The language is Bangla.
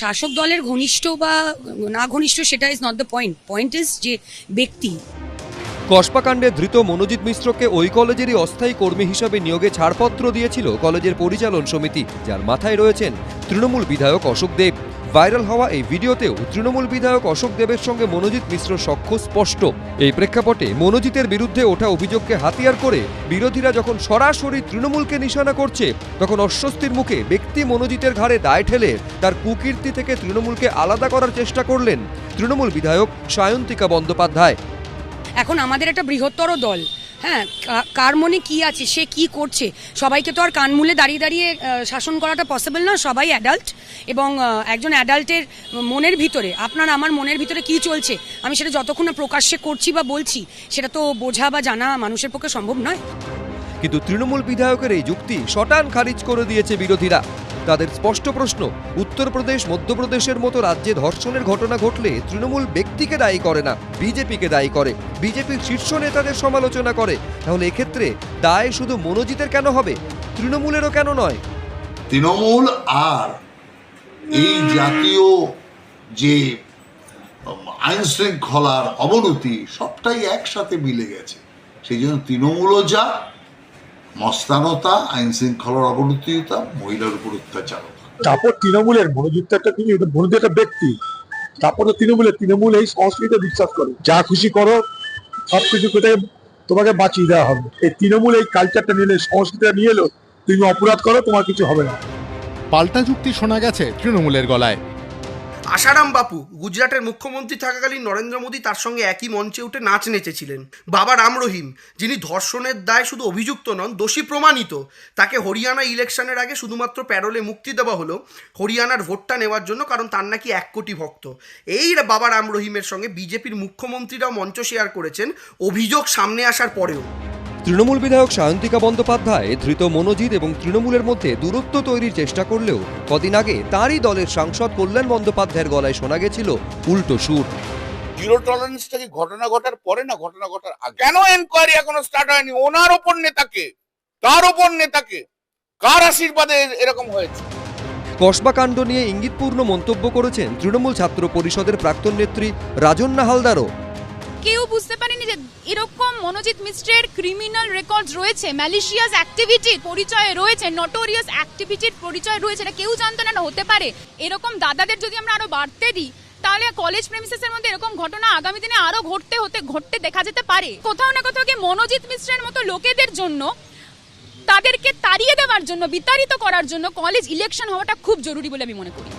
শাসক দলের ঘনিষ্ঠ বা না ঘনিষ্ঠ সেটা is not the point point is যে ব্যক্তি। কষ্পাকাণ্ডে ধৃত মনোজিৎ মিশ্রকে ওই কলেজেরই অস্থায়ী কর্মী হিসাবে নিয়োগে ছাড়পত্র দিয়েছিল কলেজের পরিচালন সমিতি, যার মাথায় রয়েছেন তৃণমূল বিধায়ক অশোক দেব। ভাইরাল হওয়া এই ভিডিওতেও তৃণমূল বিধায়ক অশোক দেবের সঙ্গে মনোজিৎ মিশ্র সখ্য স্পষ্ট। এই প্রেক্ষাপটে মনোজিতের বিরুদ্ধে ওঠা অভিযোগকে হাতিয়ার করে বিরোধীরা যখন সরাসরি তৃণমূলকে নিশানা করছে, তখন অস্বস্তির মুখে ব্যক্তি মনোজিতের ঘাড়ে দায় ঠেলে তার কুকীর্তি থেকে তৃণমূলকে আলাদা করার চেষ্টা করলেন তৃণমূল বিধায়ক সায়ন্তিকা বন্দ্যোপাধ্যায়। এখন আমাদের একটা বৃহত্তর দল হ্যাঁ কার মনে কি আছে? সে কি করছে? সবাইকে তো আর কানমূলে দাঁড়িয়ে দাঁড়িয়ে শাসন করাটা পসিবল না সবাই অ্যাডাল্ট এবং একজন অ্যাডাল্টের মনের ভিতরে। আপনার আমার মনের ভিতরে কি চলছে? আমি সেটা যতক্ষণ না প্রকাশ্যে করছি বা বলছি, সেটা তো বোঝা বা জানা মানুষের পক্ষে সম্ভব নয়। কিন্তু তৃণমূল বিধায়কের এই যুক্তি শটান খারিজ করে দিয়েছে বিরোধীরা। তাদের স্পষ্ট প্রশ্ন, উত্তরপ্রদেশ, মধ্যপ্রদেশের মতো রাজ্যে ধর্ষণের ঘটনা ঘটলে তৃণমূল ব্যক্তিকে দায়ী করে না, বিজেপিকে দায়ী করে। বিজেপির শীর্ষ নেতাদের সমালোচনা করে। তাহলে এক্ষেত্রে দায় শুধু মনোজিতের কেন হবে? তৃণমূলেরও কেন নয়? তৃণমূল আর এই জাতীয় যে আইন শৃঙ্খলার অবনতি সবটাই একসাথে মিলে গেছে। সেই জন্য তৃণমূলও যা মস্তানতা আইন শৃঙ্খলার অবনতিতা মহিলার উপর অত্যাচারতা তারপর তৃণমূলের মনোযুক্ত একটা তিনি মনোযুক্ত একটা ব্যক্তি। তারপর তো তৃণমূলের তৃণমূল এই সংস্কৃতিতে বিশ্বাস করে। যা খুশি করো সব কিছু কোথায় তোমাকে বাঁচিয়ে দেওয়া হবে। এই তৃণমূল এই কালচারটা নিয়ে এলো, সংস্কৃতিটা নিয়ে এলো তুমি অপরাধ করো তোমার কিছু হবে না। পাল্টা যুক্তি শোনা গেছে তৃণমূলের গলায়। আশারাম বাপু গুজরাটের মুখ্যমন্ত্রী থাকাকালীন নরেন্দ্র মোদী তার সঙ্গে একই মঞ্চে উঠে নাচ নেচেছিলেন। বাবা রাম রহিম, যিনি ধর্ষণের দায় শুধু অভিযুক্ত নন, দোষী প্রমাণিত। তাকে হরিয়ানা ইলেকশনের আগে শুধুমাত্র প্যারোলে মুক্তি দেওয়া হলো, হরিয়ানার ভোটটা নেওয়ার জন্য, কারণ তার নাকি এক কোটি ভক্ত। এই বাবা রাম রহিমের সঙ্গে বিজেপির মুখ্যমন্ত্রীরাও মঞ্চ শেয়ার করেছেন, অভিযোগ সামনে আসার পরেও। তৃণমূল বিধায়ক সায়ন্তিকা বন্দ্যোপাধ্যায় ধৃত মনোজিৎ এবং তৃণমূলের মধ্যে দূরত্ব তৈরির চেষ্টা করলেও কদিন আগে তারই দলের সাংসদ কল্যাণ বন্দ্যোপাধ্যায়ের গলায় শোনা গেছিল উল্টো সুর। জিরো টলারেন্সটা কি ঘটনা ঘটার পরে না ঘটনা ঘটার আগে? কেন এনকোয়ারি এখনও স্টার্ট হয়নি? ওনার ওপর নেতাকে তার ওপর নেতাকে কার আশীর্বাদে এরকম হয়েছে? কসবা কাণ্ড নিয়ে ইঙ্গিতপূর্ণ মন্তব্য করেছেন তৃণমূল ছাত্র পরিষদের প্রাক্তন নেত্রী রাজন্না হালদারও। কেউ বুঝতে পারেনি যে এরকম মনোজিৎ মিশ্রের ক্রিমিনাল রেকর্ডস রয়েছে ম্যালিশিয়াস অ্যাক্টিভিটির পরিচয় রয়েছে নটোরিয়াস অ্যাক্টিভিটির পরিচয় রয়েছে, এটা কেউ জানতো না হতে পারে। এরকম দাদাদের যদি আমরা আরও বাড়তে দিই, তাহলে কলেজ প্রেমিসেসের মধ্যে এরকম ঘটনা আগামী দিনে আরও ঘটতে হতে, ঘটতে দেখা যেতে পারে। কোথাও না কোথাও গিয়ে মনোজিৎ মিশ্রের মতো লোকেদের জন্য, তাদেরকে তাড়িয়ে দেওয়ার জন্য, বিতাড়িত করার জন্য কলেজ ইলেকশন হওয়াটা খুব জরুরি বলে আমি মনে করি।